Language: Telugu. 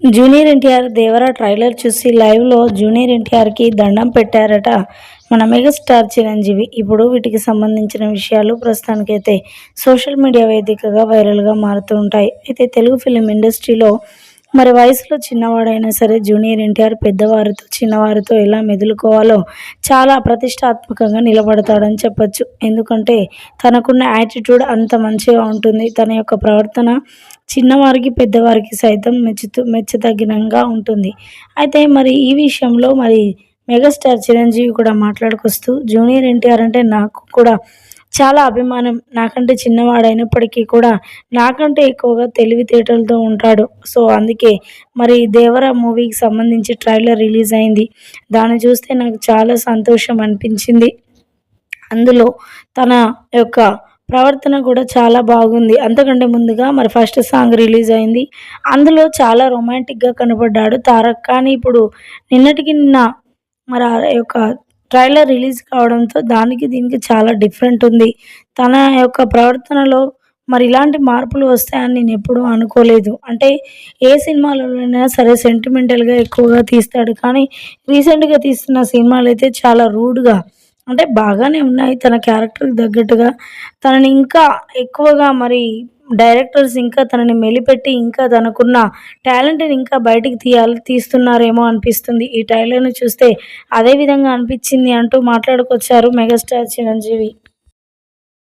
జూనియర్ ఎన్టీఆర్ దేవర ట్రైలర్ చూసి లైవ్లో జూనియర్ ఎన్టీఆర్కి దండం పెట్టారట. మన మెగాస్టార్ చిరంజీవి ఇప్పుడు వీటికి సంబంధించిన విషయాలు ప్రస్తుతానికైతే సోషల్ మీడియా వేదికగా వైరల్గా మారుతూ ఉంటాయి. అయితే తెలుగు ఫిలిం ఇండస్ట్రీలో మరి వయసులో చిన్నవాడైనా సరే జూనియర్ ఎన్టీఆర్ పెద్దవారితో చిన్నవారితో ఎలా మెదులుకోవాలో చాలా ప్రతిష్టాత్మకంగా నిలబడతాడని చెప్పొచ్చు. ఎందుకంటే తనకున్న యాటిట్యూడ్ అంత మంచిగా ఉంటుంది. తన యొక్క ప్రవర్తన చిన్నవారికి పెద్దవారికి సైతం మెచ్చుతూ మెచ్చదగినంగా ఉంటుంది. అయితే మరి ఈ విషయంలో మరి మెగాస్టార్ చిరంజీవి కూడా మాట్లాడుకొస్తూ జూనియర్ ఎన్టీఆర్ అంటే నాకు కూడా చాలా అభిమానం. నాకంటే చిన్నవాడైనప్పటికీ కూడా నాకంటే ఎక్కువగా తెలివితేటలతో ఉంటాడు. సో అందుకే మరి దేవర మూవీకి సంబంధించి ట్రైలర్ రిలీజ్ అయింది. దాన్ని చూస్తే నాకు చాలా సంతోషం అనిపించింది. అందులో తన యొక్క ప్రవర్తన కూడా చాలా బాగుంది. అంతకంటే ముందుగా మరి ఫస్ట్ సాంగ్ రిలీజ్ అయింది. అందులో చాలా రొమాంటిక్గా కనబడ్డాడు తారక్. కానీ ఇప్పుడు నిన్నటికి నిన్న మరి ఆ యొక్క ట్రైలర్ రిలీజ్ కావడంతో దానికి దీనికి చాలా డిఫరెంట్ ఉంది. తన యొక్క ప్రవర్తనలో మరి ఇలాంటి మార్పులు వస్తాయని నేను ఎప్పుడూ అనుకోలేదు. అంటే ఏ సినిమాలోనైనా సరే సెంటిమెంటల్గా ఎక్కువగా తీస్తాడు. కానీ రీసెంట్గా తీస్తున్న సినిమాలు అయితే చాలా రూడ్గా అంటే బాగానే ఉన్నాయి. తన క్యారెక్టర్కి తగ్గట్టుగా తనని ఇంకా ఎక్కువగా మరి డైరెక్టర్స్ ఇంకా తనని మెలిపెట్టి ఇంకా తనకున్న టాలెంట్ని ఇంకా బయటికి తీయాలి తీస్తున్నారేమో అనిపిస్తుంది. ఈ టైలర్ను చూస్తే అదే విధంగా అనిపించింది అంటూ మాట్లాడుకొచ్చారు మెగాస్టార్ చిరంజీవి.